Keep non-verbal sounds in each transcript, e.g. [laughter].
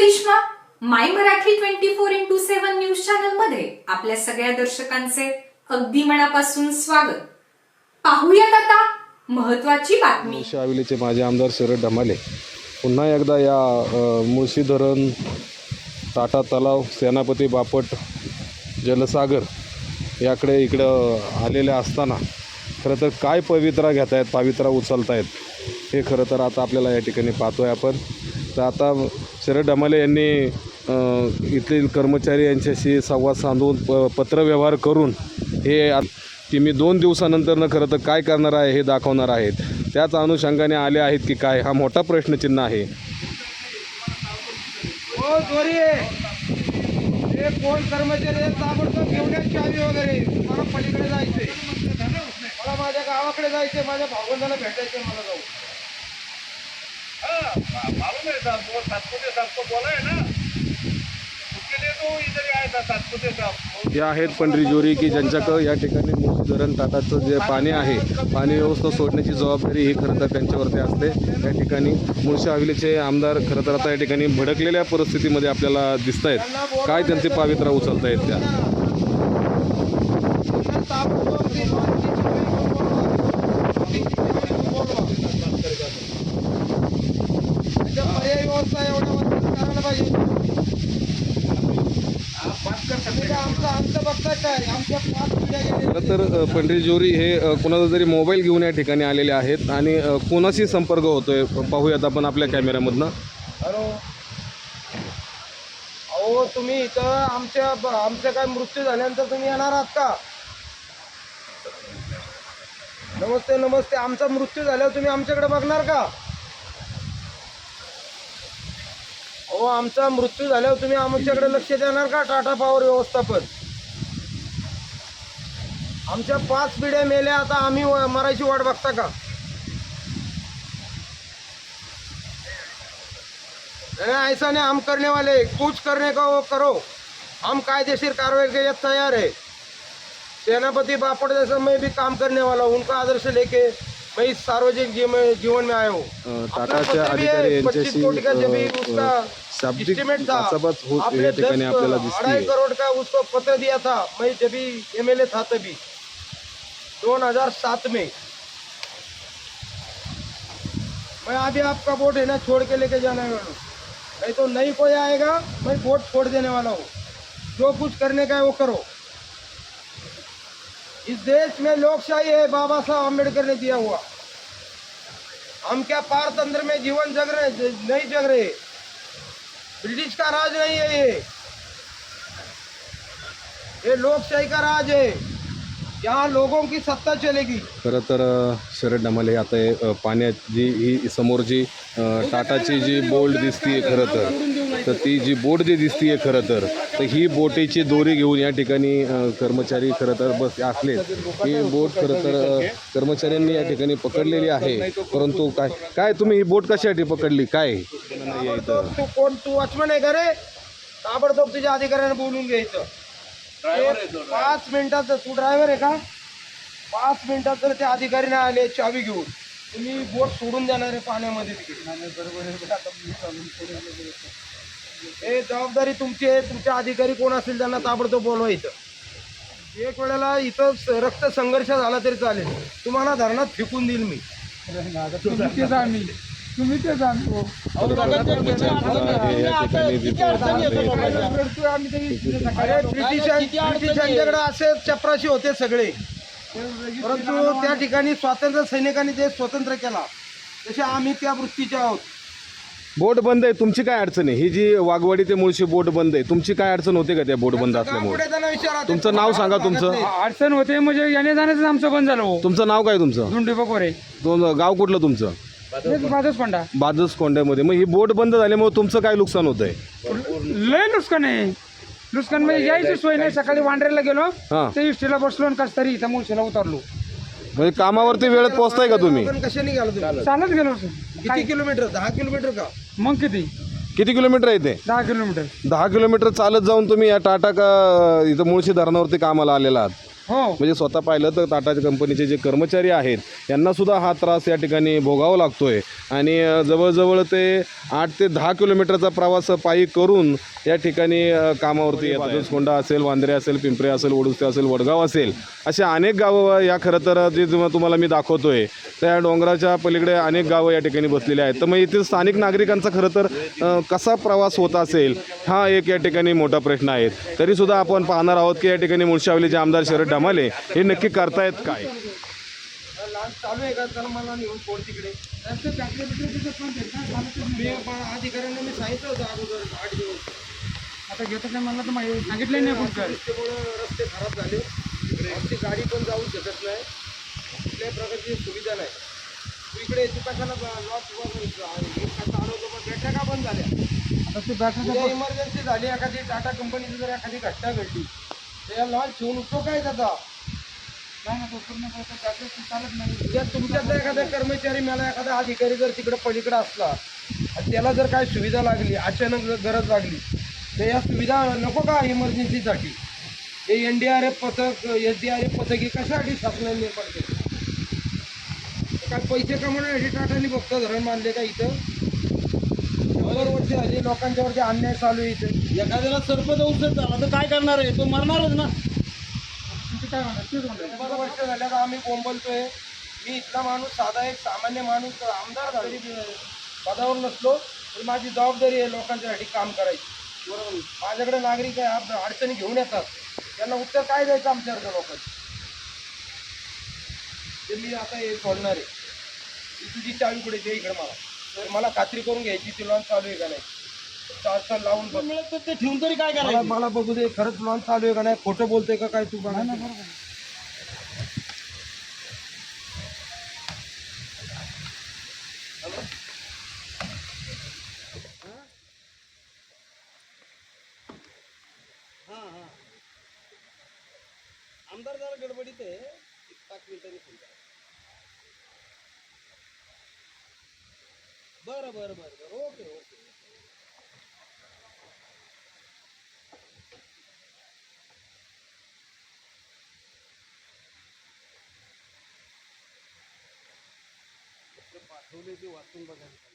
Karishma my Marathi twenty four into seven news चॅनलमध्ये आपल्या सगळ्या दर्शकांचे अगदी मनापासून स्वागत. पाहूयात आता महत्वाची बातमी. शाविलीचे माजी आमदार शरद ढमाले पुन्हा एकदा या मुळशी धरण टाटा तलाव सेनापती बापट जलसागर याकडे इकडं आलेल्या असताना खरं तर काय पवित्रा घेत आहेत पावित्रा उचलतायत हे खरं तर आता आपल्याला या ठिकाणी पाहतो आहे आपण. तर आता शरद ढमाले यांनी इथले कर्मचारी यांच्याशी संवाद साधून प पत्रव्यवहार करून हे आ- की मी दोन दिवसानंतरनं खरं तर काय करणार आहे हे दाखवणार आहेत. त्याच अनुषंगाने आले आहेत की काय हा मोठा प्रश्नचिन्ह आहे. चोरी कोण कर्मचारी आहेत? ताबडतोब घेऊन या चावी वगैरे. मला पलीकडे जायचंय. मला माझ्या गावाकडे जायचंय. माझ्या भेटायचंय मला जाऊ वो सातपुते साहब को बोला है ना. उसके लिए तो इधर ही आया था सातपुते साहब हे आहेत पंढरी जोरी की ज्यांच्याकडं या ठिकाणी मुळशी धरण टाटाचं जे पाणी आहे पाणी व्यवस्था सोडण्याची जबाबदारी ही खरं तर त्यांच्यावरती असते. या ठिकाणी मुळशी हवेलीचे आमदार खरं तर आता या ठिकाणी भडकलेल्या परिस्थितीमध्ये आपल्याला दिसत आहेत. काय त्यांचे पावित्रा उचलता आहेत त्या त्यांना ताबडतोब ती पाण्याची चावी बोलवा. त्याच्या पर्यायी व्यवस्था एवढ्या वर्षात करायला पाहिजे म्हणजे आमचं आमचं बघताय काय आमच्या पाच पिढ्या गेल्या खरं तर अ, पंढरी जोरी हे कोणाचा तरी मोबाईल घेऊन या ठिकाणी आलेले आहेत आणि कोणाशी संपर्क होतोय पाहूयात आपण आपल्या कॅमेऱ्यामधनं. हॅलो. अहो तुम्ही इथं आमच्या आमच्या काय मृत्यू झाल्यानंतर तुम्ही येणार आहात का? नमस्ते नमस्ते. आमचा मृत्यू झाल्यावर तुम्ही आमच्याकडे बघणार का? अहो आमचा मृत्यू झाल्यावर तुम्ही आमच्याकडे लक्ष देणार का? टाटा पॉवर व्यवस्थापन. आमच्या पाच पिढ्या मेल्या आता आम्ही मरायची वाट बघता का? ऐसा नहीं हम करने वाले कुछ करने का वो करो. हम कायदेशीर कार्रवाई के लिए तैयार है. सेनापति बापड़ जैसा मैं भी काम करने वाला हूँ उनका आदर्श लेके मैं इस सार्वजनिक जीवन जीवन में आया हूँ। अ, अपना टाटाच्या पत्र भी अधिकारी 25 यांच्याशी कोटी का जमीन उसका था आपने दस, अढ़ाई करोड़ का उसको पत्र दिया था मैं जब भी एमएलए था तभी। 2007 में। मैं अभी आपका वोट है ना, छोड़ के लेके जाने वाला हूँ। नहीं तो नहीं कोई आएगा, मैं वोट छोड़ देने वाला हूँ। जो कुछ करने का है वो करो। इस देश में लोकशाही है, बाबा साहब अंबेडकर ने दिया हुआ। हम क्या पारतंत्र में जीवन जग रहे नहीं जग रहे। ब्रिटिश का राज नहीं है ये। ये लोकशाही का राज है। यहाँ लोगों की सत्ता चलेगी। खरं तर शरद डमाले आता हे, पाण्यात जी ही समोर जी अ, टाटाची जी बोल्ड दिसतीये खरं तर तर ती जी बोट जी दिसतीये खरं तर तर ही बोटीची दोरी घेऊन या ठिकाणी अ, कर्मचारी खरं तर बस असले ही बोट खरं तर अ, कर्मचाऱ्यांनी या ठिकाणी पकडलेली आहे. परंतु काय काय तुम्ही ही बोट कशासाठी पकडली? काय. ताबडतोब तू कोण? तू वॉचमन आहे का रे ताबडतोब तुझ्या अधिकाऱ्याने बोलून घ्यायचं पाच मिनिटात जर- तू ड्रायव्हर. आहे का? पाच मिनिटात जर ते अधिकारी नाही आले चावी घेऊन. तुम्ही बोट सोडून देणार आहे पाण्यामध्ये हे जबाबदारी तुमची आहे तुमचे अधिकारी कोण असतील त्यांना ताबडतोब बोलवा इथं. एक वेळेला इथं रक्त संघर्ष झाला तरी चालेल. तुम्हाला धरणात फेकून देईल मी. चाललंय. अरे ब्रिटिशां ब्रिटिशांच्याकडे असे चपराशी होते सगळे. परंतु त्या ठिकाणी स्वातंत्र्य सैनिकांनी देश स्वतंत्र केला तसे आम्ही त्या वृत्तीचे आहोत. बोट बंद आहे तुमची काय अडचण आहे? ही जी वाघवाडी ते मुळशी बोट बंद आहे तुमची काय अडचण होते का त्या बोट बंद असल्यामुळे? तुमचं नाव सांगा तुमचं. अडचण होते म्हणजे येणे जाण्याचं आमचं बंद झालं हो. तुमचं नाव काय तुमचं? झुंडी बकोरे दोन गाव कुठलं तुमचं? बादस कोंड्यामध्ये. मग ही बोट बंद झाल्यामुळे तुमचं काय नुकसान होत आहे लय नुकसान आहे. नुकसान म्हणजे यायची सोय नाही. सकाळी वांड्रेला गेलो हां. ते इष्टीला बसलो आणि कस तरी इथं मुळशीला उतरलो. म्हणजे कामावरती वेळेत पोहोचताय का तुम्ही? आपण कसे निघालो तुम्ही? चालत गेलो. किती किलोमीटर दहा किलोमीटर का? मग किती? किती किलोमीटर आहे ते? दहा किलोमीटर. दहा किलोमीटर चालत जाऊन तुम्ही या टाटा का इथं मुळशी धरणावरती कामाला आलेला आहात? हो. म्हणजे स्वतः पाहिलं तर टाटाच्या कंपनीचे जे कर्मचारी आहेत यांना सुद्धा हा त्रास या ठिकाणी भोगावा लागतोय. आणि जवळजवळ ते आठ ते दहा किलोमीटरचा प्रवास पायी करून या ठिकाणी कामावरती कोंडा असेल वांद्रे असेल पिंपरे असेल वडुस्ते असेल वडगाव असेल अशा अनेक गावं या खरं तर जे तुम्हाला मी दाखवतोय त्या डोंगराच्या पलीकडे अनेक गावं या ठिकाणी बसलेली आहेत. तर मग येथील स्थानिक नागरिकांचा खरं तर कसा प्रवास होत असेल हा एक या ठिकाणी मोठा प्रश्न आहे. तरीसुद्धा आपण पाहणार आहोत की या ठिकाणी मुळशावलीचे आमदार शरद डमाले हे नक्की करतायत काय? चालू आहे का तर मला नेऊन तिकडे मी पण अधिकाऱ्यांना मी सांगितलं होतं अगोदर आठ दिवस आता घेतो काय मला तर माहिती सांगितलं नाही आपण काय रस्ते खराब झाले आमची गाडी पण जाऊ शकत नाही कुठल्याही प्रकारची सुविधा नाही तू इकडे तू कशाला लॉस चालवतो पण बंद झाल्या आता ते इमर्जन्सी झाली एखादी टाटा कंपनीची जर एखादी घटना घडली उपयोग काय त्याचा. नाही ना तो पूर्ण करतो बॅटरी चालत नाही. तुमच्यातला एखादा कर्मचारी मला एखादा अधिकारी जर तिकडे पलीकडे असला आणि त्याला जर काय सुविधा लागली अचानक जर गरज लागली तर या सुविधा नको का इमर्जन्सीसाठी हे एन डी आर एफ पथक एस डी आर एफ पथक हे कशासाठी शासनाने निर्माण केले? काय पैसे कमवण्यासाठी टाटाने फक्त धरण बांधले का इथं? शंभर वर्ष झाली लोकांच्यावरती अन्याय चालू आहे इथे. एखाद्याला सरपंच औषध झाला तर काय करणार आहे? तो मरणारच ना. तुमचं काय म्हणणार? तेच म्हणणार शंभर वर्ष झाल्यात आम्ही बोंबलतोय? मी इथला माणूस साधा एक सामान्य माणूस आमदार पदावर नसलो तर माझी जबाबदारी आहे लोकांच्यासाठी काम करायची. बरोबर. माझ्याकडे नागरिक आहे आप- अडचणी घेऊन येतात. त्यांना उत्तर काय द्यायचं आमच्यासारख्या लोकांचं ते मी आता हे सोडणार आहे. तुझी चावी पुढे दे इकडे मला. तर मला खात्री करून घ्यायची ती लॉन्च चालू आहे का नाही. चार चार लावून बघ. मिळत ते ठेवून तरी काय मला करायचं? मला बघू दे खरंच लॉन्च चालू आहे का नाही खोटं बोलतोय का काय तू बघा. आमदार जरा गडबडीत आहे. एक पाच मिनिटांनी फोन करा. बरं बरं बरं बरं. Okay okay. पाठवले ते वाचून बघायला.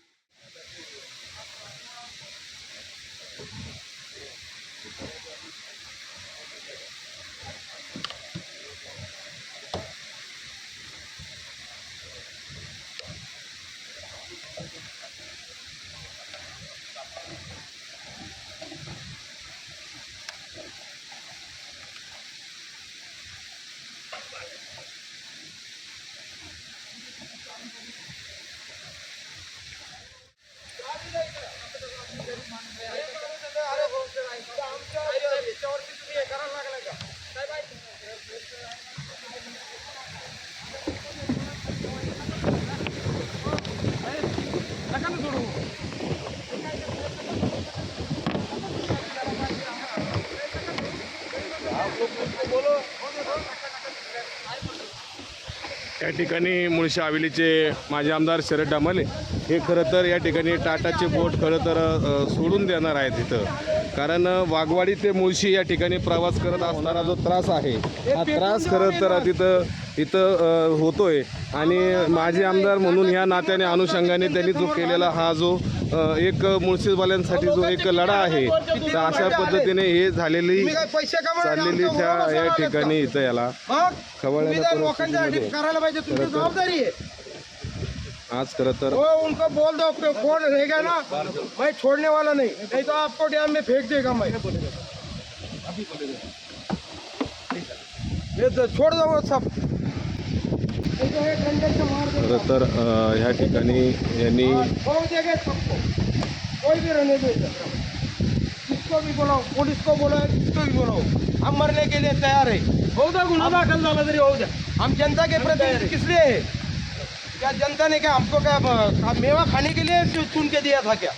नका ना सोडू या ठिकाणी मुळशी हवेलीचे माजी आमदार शरद डामाले हे खरं तर या ठिकाणी टाटाचे बोट खरं तर सोडून देणार आहेत इथं. कारण वाघवाडी ते मुळशी या ठिकाणी प्रवास करत असणारा जो त्रास आहे हा त्रास खरं तर तिथं इथं होतोय. आणि माजी आमदार म्हणून ह्या नात्याने अनुषंगाने त्यांनी जो केलेला हा जो एक मुळशीवाल्यांसाठी जो एक लढा आहे तर अशा पद्धतीने हे झालेली चाललेली त्या या? ठिकाणी इथं याला मग? आज खरं तर वो उनको बोल दो कि कौन रहेगा ना। मैं छोड़ने वाला नहीं। नहीं तो आपको डैम में फेंक देगा मैं। ये तो छोड़ दो वो सब। खरं तर अ, ह्या ठिकाणी यांनी छोड़ देंगे सबको। कोई भी रहने दो इधर। किसको भी बोलाओ पुलिस को बोलो किसको भी बोलो हम मरने के लिए तैयार है। हो द्या गुन्हा दाखल झाला तरी होऊ द्या हम जनता के प्रतिनिधि किस लिए है? क्या जनता ने क्या हमको क्या मेवा खाने के लिए चुन के दिया था क्या?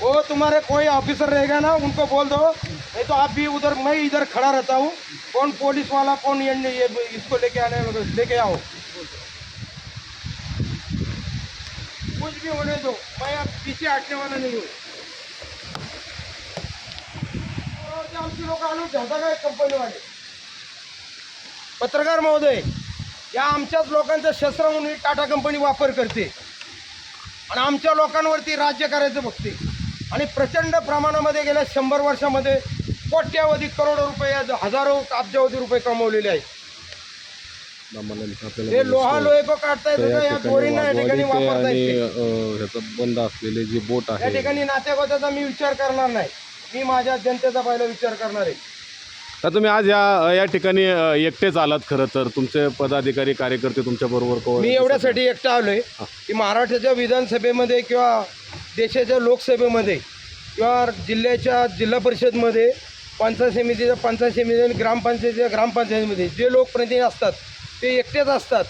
वो तुम्हारे कोई ऑफिसर रहेगा ना उनको बोल दो। नहीं तो आप भी उधर मैं इधर खड़ा रहता हूँ। कौन पुलिस वाला कौन ये, इसको लेके आने लेके आओ। कुछ भी होने दो मैं अब पीछे हटने वाला नहीं हूँ। ते आमची लोक आणून ठेवता काय कंपनीवाले पत्रकार महोदय या आमच्याच लोकांचं शस्त्र म्हणून ही टाटा कंपनी वापर करते. आणि आमच्या लोकांवरती राज्य करायचं बघते. आणि प्रचंड प्रमाणामध्ये गेल्या शंभर वर्षामध्ये कोट्यावधी करोडो रुपये हजारो अब्जावधी रुपये कमवलेले आहेत. ते लोहा. लोहे को काढता तर येतो या या ठिकाणी दोरींना या ठिकाणी वाघवाडी ते वापरता आणि येते अ, ह्याचं बंद असलेले जे बोट या ठिकाणी मी विचार करणार नाही. मी माझ्या जनतेचा पहिला विचार करणार आहे. तर तुम्ही आज या या ठिकाणी एकटेच आलात खरं तर. तुमचे पदाधिकारी कार्यकर्ते तुमच्या बरोबर मी एवढ्यासाठी एकटा आलोय की महाराष्ट्राच्या विधानसभेमध्ये किंवा देशाच्या लोकसभेमध्ये किंवा जिल्ह्याच्या जिल्हा परिषदमध्ये पंचायत समितीच्या पंचायत समिती आणि ग्रामपंचायतीच्या ग्रामपंचायतीमध्ये जे लोकप्रतिनिधी असतात ते एकटेच असतात.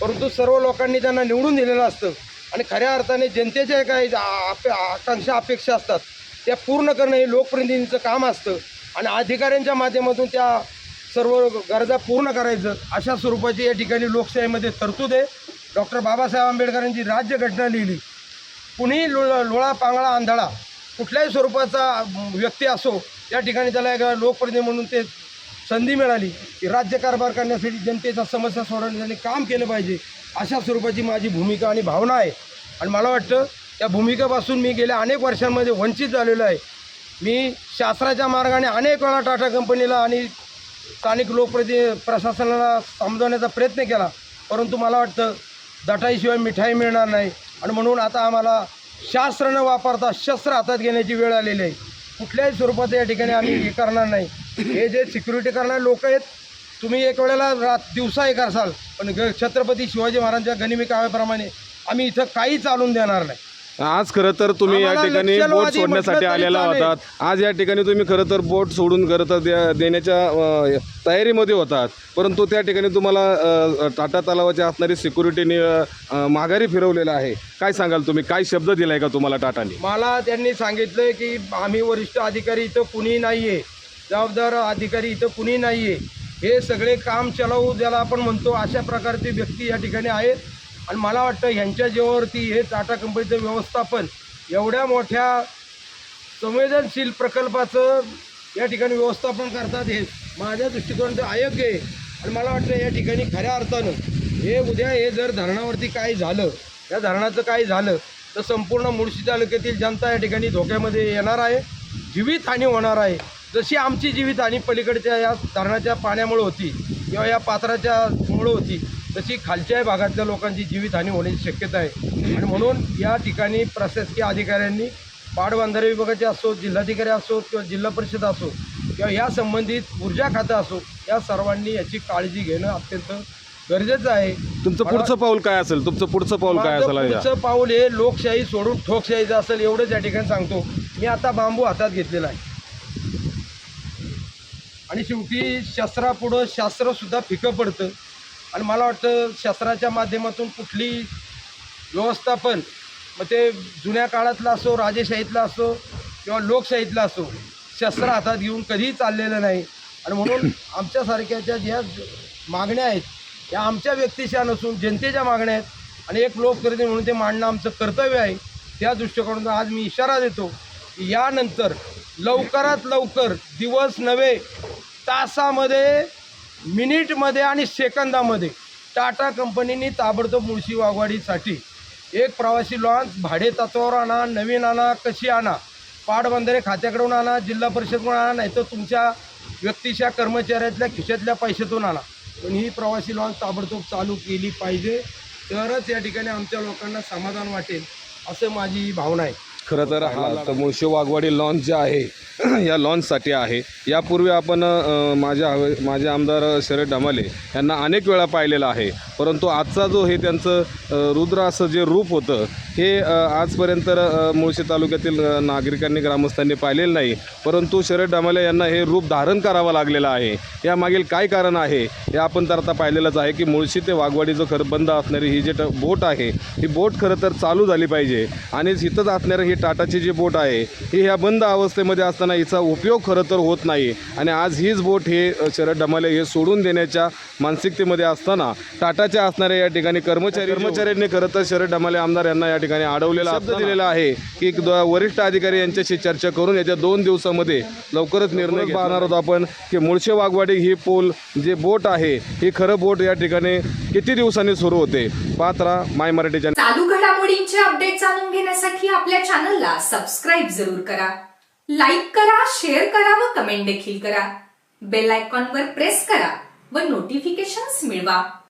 परंतु सर्व लोकांनी त्यांना निवडून दिलेलं असतं आणि खऱ्या अर्थाने जनतेच्या काही आप आकांक्षा अपेक्षा असतात. त्या पूर्ण करणं हे लोकप्रतिनिधींचं काम असतं. आणि अधिकाऱ्यांच्या माध्यमातून त्या सर्व गरजा पूर्ण करायचं अशा स्वरूपाची या ठिकाणी लोकशाहीमध्ये तरतूद आहे. डॉक्टर बाबासाहेब आंबेडकरांची राज्यघटना लिहिली. कुणीही लो लोळा पांगळा आंधळा कुठल्याही स्वरूपाचा व्यक्ती असो या ठिकाणी त्याला एक लोकप्रतिनिधी म्हणून ते संधी मिळाली. की राज्यकारभार करण्यासाठी जनतेचा समस्या सोडवण्यासाठी काम केलं पाहिजे अशा स्वरूपाची माझी भूमिका आणि भावना आहे. आणि मला वाटतं त्या भूमिकेपासून मी गेल्या अनेक वर्षांमध्ये वंचित झालेलो आहे. मी शास्त्राच्या मार्गाने अनेक वेळा टाटा कंपनीला आणि स्थानिक लोकप्रति प्रशासनाला समजवण्याचा प्रयत्न केला. परंतु मला वाटतं दटाईशिवाय मिठाई मिळणार नाही. आणि म्हणून आता आम्हाला शास्त्र न वापरता शस्त्र हातात घेण्याची वेळ आलेली आहे. कुठल्याही स्वरूपात या ठिकाणी आम्ही हे करणार नाही. हे जे सिक्युरिटी करणारे लोक आहेत तुम्ही एक वेळेला रात दिवसा हे करसाल. पण ग छत्रपती शिवाजी महाराजांच्या गनिमी काव्याप्रमाणे आम्ही इथं काही चालून देणार नाही. आज खरं तर तुम्ही या आम्हाला ठिकाणी बोट नक्षलवादी सोडण्यासाठी म्हटलं तरी आलेला चालेल. होतात. आज या ठिकाणी तुम्ही खरं तर बोट सोडून खरं तर द्या- देण्याच्या अ, तयारीमध्ये होतात. परंतु त्या ठिकाणी तुम्हाला अ, टाटा तलावाची असणारी सिक्युरिटीने माघारी फिरवलेलं आहे. काय सांगाल तुम्ही? काय शब्द दिलाय का तुम्हाला टाटाने? मला त्यांनी सांगितलं की आम्ही वरिष्ठ अधिकारी इथं कुणी नाही आहे जबाबदार अधिकारी इथं कुणी नाही आहे हे सगळे काम चलावू ज्याला आपण म्हणतो अशा प्रकारचे व्यक्ती या ठिकाणी आहेत. आणि मला वाटतं ह्यांच्या जीवावरती हे टाटा कंपनीचं व्यवस्थापन एवढ्या मोठ्या संवेदनशील प्रकल्पाचं या ठिकाणी व्यवस्थापन करतात हे माझ्या दृष्टिकोनाचं अयोग्य आहे. आणि मला वाटतं या ठिकाणी खऱ्या अर्थानं हे उद्या हे जर धरणावरती काही झालं या धरणाचं काही झालं तर संपूर्ण मुळशी तालुक्यातील जनता या ठिकाणी धोक्यामध्ये येणार आहे जीवितहानी होणार आहे. जशी आमची जीवितहानी पलीकडच्या या धरणाच्या पाण्यामुळे होती किंवा या पात्राच्यामुळं होती तशी खालच्या भागातल्या लोकांची जीवितहानी होण्याची शक्यता आहे. आणि म्हणून या ठिकाणी प्रशासकीय अधिकाऱ्यांनी पाटबंधारे विभागाचे असो जिल्हाधिकारी असो किंवा जिल्हा परिषद असो किंवा या संबंधित ऊर्जा खातं असो या सर्वांनी याची काळजी घेणं अत्यंत गरजेचं आहे. तुमचं पुढचं पाऊल काय असेल? तुमचं पुढचं पाऊल काय असेल? पुढचं पाऊल हे लोकशाही सोडून ठोकशाहीचं असेल एवढंच या ठिकाणी सांगतो. मी आता बांबू हातात घेतलेला आहे. आणि शेवटी शस्त्रापुढं शास्त्रसुद्धा फिकं पडतं. आणि मला वाटतं शस्त्राच्या माध्यमातून कुठली व्यवस्थापन मग ते जुन्या काळातलं असो राजेशाहीतलं असो किंवा लोकशाहीतलं असो शस्त्र हातात घेऊन कधीही चाललेलं नाही. आणि म्हणून [coughs] आमच्यासारख्याच्या ज्या मागण्या आहेत या आमच्या व्यक्तिशा नसून जनतेच्या मागण्या आहेत. आणि एक लोकप्रतिनिधी म्हणून ते मांडणं आमचं कर्तव्य आहे. त्या दृष्टिकोनातून आज मी इशारा देतो की यानंतर लवकरात लवकर दिवस नव्हे तासामध्ये मिनिटमध्ये आणि सेकंदामध्ये टाटा कंपनीने ताबडतोब मुळशी वाघवाडीसाठी एक प्रवासी लॉन्च भाडे तत्वावर आणा नवीन आणा कशी आणा पाटबंधारे खात्याकडून आणा जिल्हा परिषदकडून आणा नाही तर तुमच्या व्यक्तीच्या कर्मचाऱ्यातल्या खिशातल्या पैशातून आणा. पण ही प्रवासी लॉन्च ताबडतोब चालू केली पाहिजे. तरच या ठिकाणी आमच्या लोकांना समाधान वाटेल असं माझी भावना आहे. खरं तर हा तर मुळशी वाघवाडी लॉन्च जे आहे [clears throat] या लॉन्चसाठी आहे. यापूर्वी आपण माझ्या हवे माझे आमदार शरद ढमाले यांना अनेक वेळा पाहिलेलं आहे. परंतु आजचा जो हे त्यांचं रुद्र असं जे रूप होतं हे आजपर्यंत मुळशी तालुक्यातील नागरिकांनी ग्रामस्थांनी पाहिलेलं नाही. परंतु शरद ढमाले यांना हे रूप धारण करावं लागलेलं आहे. यामागील काय कारण आहे हे आपण तर आता पाहिलेलंच आहे की मुळशी ते वाघवाडी जो खरं बंद असणारी ही जे ट- बोट आहे ही बोट खरं तर चालू झाली पाहिजे. आणि इथंच असणारं हे टाटाची जी बोट आहे ही ह्या बंद अवस्थेमध्ये असताना हिचा उपयोग खरं तर होत नाही. आणि आज हीच बोट हे शरद ढमाले हे सोडून देण्याच्या मानसिकतेमध्ये असताना टाटाच्या असणाऱ्या या ठिकाणी कर्मचारी कर्मचाऱ्यांनी खरं तर शरद ढमाले आमदार यांना या ठिकाणी अडवलेला शब्द दिलेला आहे की वरिष्ठ अधिकारी यांच्याशी चर्चा करून याच्या दोन दिवसामध्ये लवकरच निर्णय पाहणार आहोत आपण की मुळशे वाघवाडी ही पोल जे बोट आहे ही खरं बोट या ठिकाणी किती दिवसांनी सुरू होते? पाहत राहा माय मराठी चॅनल. चालू घडामोडींचे अपडेट जाणून घेण्यासाठी आपल्या चॅनलला सबस्क्राईब जरूर करा. लाईक करा शेअर करा व कमेंट देखील करा. बेल आयकॉनवर प्रेस करा व नोटिफिकेशन्स मिळवा.